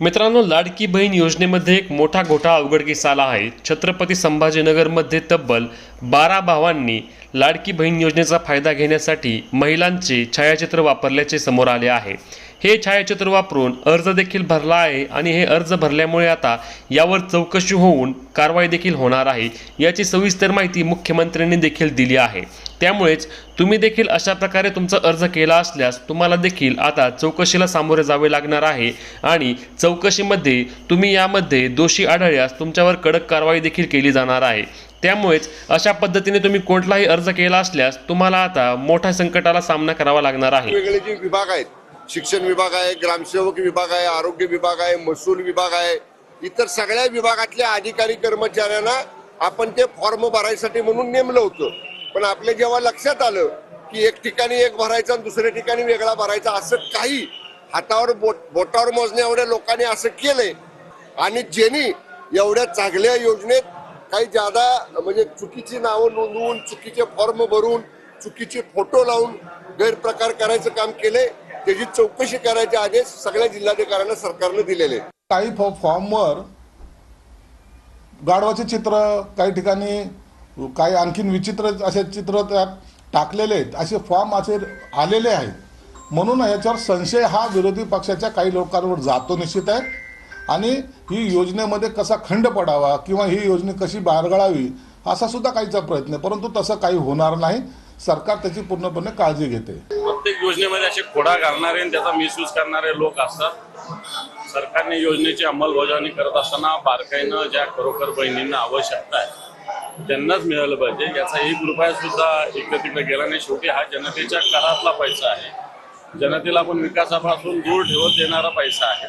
मित्रांनो लाडकी बहीण योजनेमध्ये एक मोठा घोटाळा उघडकीस आला आहे. छत्रपती संभाजीनगरमध्ये तब्बल बारा भावांनी लाडकी बहीण योजनेचा फायदा घेण्यासाठी महिलांचे छायाचित्र वापरल्याचे समोर आले आहे. हे छायाचित्र वापरून अर्ज देखील भरला आहे आणि हे अर्ज भरल्यामुळे आता यावर चौकशी होऊन कारवाई देखील होणार आहे. याची सविस्तर माहिती मुख्यमंत्र्यांनी देखील दिली आहे. त्यामुळेच तुम्ही देखील अशा प्रकारे तुमचा अर्ज केला असल्यास तुम्हाला देखील आता चौकशीला सामोरे जावे लागणार आहे आणि चौकशीमध्ये तुम्ही यामध्ये दोषी आढळल्यास तुमच्यावर कडक कारवाई देखील केली जाणार आहे. त्यामुळेच अशा पद्धतीने तुम्ही कोणताही अर्ज केला असल्यास तुम्हाला आता मोठ्या संकटाला सामना करावा लागणार आहे. वेगळे जे विभाग आहेत शिक्षण विभाग आहे ग्रामसेवक विभाग आहे आरोग्य विभाग आहे महसूल विभाग आहे इतर सगळ्या विभागातल्या अधिकारी कर्मचाऱ्यांना आपण ते फॉर्म भरायसाठी म्हणून नेमलं होतं. पण आपल्या जेव्हा लक्षात आलं की एक ठिकाणी एक भरायचा आणि दुसऱ्या ठिकाणी वेगळा भरायचा असं काही हातावर बोट बोटावर मोजण्या एवढ्या लोकांनी असं केलंय. आणि ज्यांनी एवढ्या चांगल्या योजनेत काही ज्यादा म्हणजे चुकीची नावं नोंदवून चुकीचे फॉर्म भरून चुकीचे फोटो लावून गैरप्रकार करायचं काम केले त्याची चौकशी करायचे आदेश सगळ्या जिल्हाधिकाऱ्यांना सरकारनं दिलेले. काही फॉर्मवर गाढवाचे चित्र काही ठिकाणी काही आणखीन विचित्र असे चित्र त्यात टाकलेले आहेत. असे फॉर्म असे आलेले आहेत. म्हणून याच्यावर संशय हा विरोधी पक्षाच्या काही लोकांवर जातो निश्चित आहे. आणि ही योजनेमध्ये कसा खंड पडावा किंवा ही योजना कशी बारगळावी असा सुद्धा काहीचा प्रयत्न आहे. परंतु तसं काही होणार नाही. सरकार त्याची पूर्णपणे काळजी घेते. योजनेमध्ये असे खोडा घालणारे आणि त्याचा मिसयूज करणारे लोक असतात. सरकारने योजनेची अंमलबजावणी करत असताना बारकाईनं ज्या खरोखर बहिणींना आवश्यकता आहे त्यांनाच मिळालं पाहिजे. याचा एक रुपया सुद्धा इकडे तिकडे गेला नाही. शेवटी हा जनतेच्या करातला पैसा आहे. जनतेला आपण विकासापासून दूर ठेवत देणारा पैसा आहे.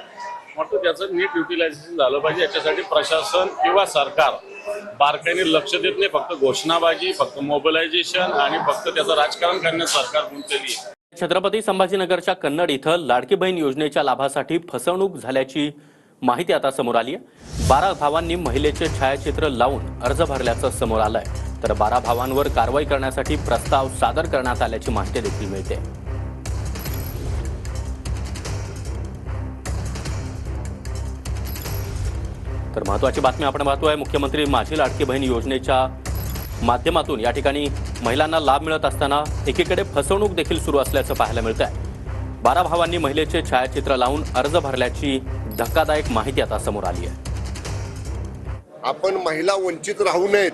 म्हणतो त्याचं नीट युटिलायझेशन झालं पाहिजे. याच्यासाठी प्रशासन किंवा सरकार बारकाईने लक्ष देत नाही. फक्त घोषणाबाजी फक्त मोबिलायझेशन आणि फक्त त्याचं राजकारण करण्यात सरकार गुंतलेली आहे. छत्रपती संभाजीनगरच्या कन्नड इथं लाडकी बहीण योजनेच्या लाभासाठी फसवणूक झाल्याची माहिती आता समोर आली आहे. बारा भावांनी महिलेचे छायाचित्र लावून अर्ज भरल्याचं समोर आलंय. तर बारा भावांवर कारवाई करण्यासाठी प्रस्ताव सादर करण्यात आल्याची माहिती देखील मिळते. तर महत्वाची बातमी आपण पाहतोय मुख्यमंत्री माझी लाडकी बहीण योजनेच्या माध्यमातून या ठिकाणी महिलांना लाभ मिळत असताना एकीकडे फसवणूक देखील सुरू असल्याचं पाहायला मिळत आहे बारा भावांनी महिलेचे छायाचित्र लावून अर्ज भरल्याची धक्कादायक माहिती आता समोर आली आहे. आपण महिला वंचित राहू नयेत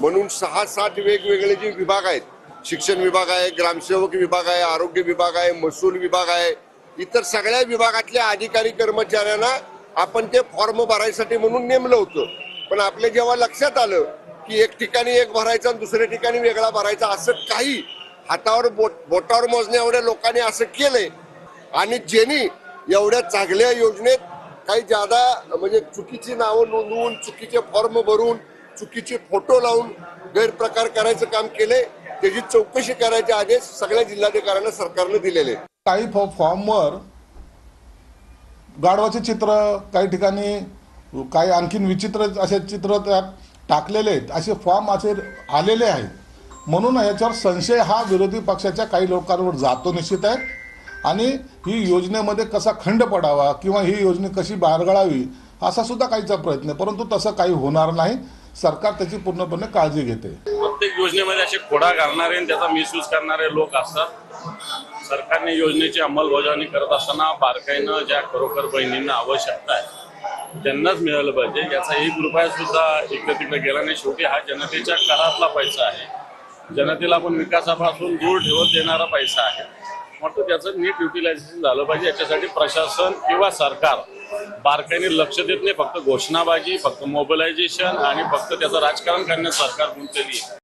म्हणून सहा सात वेगवेगळे जे विभाग आहेत शिक्षण विभाग आहे ग्रामसेवक विभाग आहे आरोग्य विभाग आहे महसूल विभाग आहे इतर सगळ्या विभागातल्या अधिकारी कर्मचाऱ्यांना आपण ते फॉर्म भरायसाठी म्हणून नेमलं होतं. पण आपल्या जेव्हा लक्षात आलं की एक ठिकाणी एक भरायचा आणि दुसऱ्या ठिकाणी वेगळा भरायचा असं काही हातावर बोट बोटावर मोजण्या एवढ्या लोकांनी असं केलंय. आणि ज्यांनी एवढ्या चांगल्या योजनेत काही ज्यादा म्हणजे चुकीची नावं नोंदवून चुकीचे फॉर्म भरून चुकीचे फोटो लावून गैरप्रकार करायचं काम केले त्याची चौकशी करायचे आदेश सगळ्या जिल्हाधिकाऱ्यांना सरकारने दिलेले. काही फॉर्मवर गाढवाचे चित्र काही ठिकाणी काही आणखीन विचित्र असे चित्र त्यात टाकलेले आहेत. असे फॉर्म असे आलेले आहेत. म्हणून याच्यावर संशय हा विरोधी पक्षाच्या काही लोकांवर जातो निश्चित आहे. आणि ही योजनेमध्ये कसा खंड पडावा किंवा ही योजना कशी बाहेरगळावी असा सुद्धा काहीचा प्रयत्न आहे. परंतु तसं काही होणार नाही. सरकार त्याची पूर्णपणे काळजी घेते. प्रत्येक योजनेमध्ये असे खोडा घालणारे आणि त्याचा मिसयूज करणारे लोक असतात. सरकारने योजनेची अंमलबजावणी करत असताना बारकाईनं ज्या खरोखर बहिणींना आवश्यकता आहे त्यांनाच मिळालं पाहिजे. याचा एक रुपया सुद्धा इकडे तिकडे गेला नाही. शेवटी हा जनतेच्या करातला पैसा आहे. जनतेला आपण विकासापासून दूर ठेवत देणारा पैसा आहे. म्हणतो त्याचं नीट युटिलायझेशन झालं पाहिजे. याच्यासाठी प्रशासन किंवा सरकार बारकाईने लक्ष देत नाही. फक्त घोषणाबाजी फक्त मोबिलायझेशन आणि फक्त त्याचं राजकारण करण्यात सरकार गुंतलेली आहे.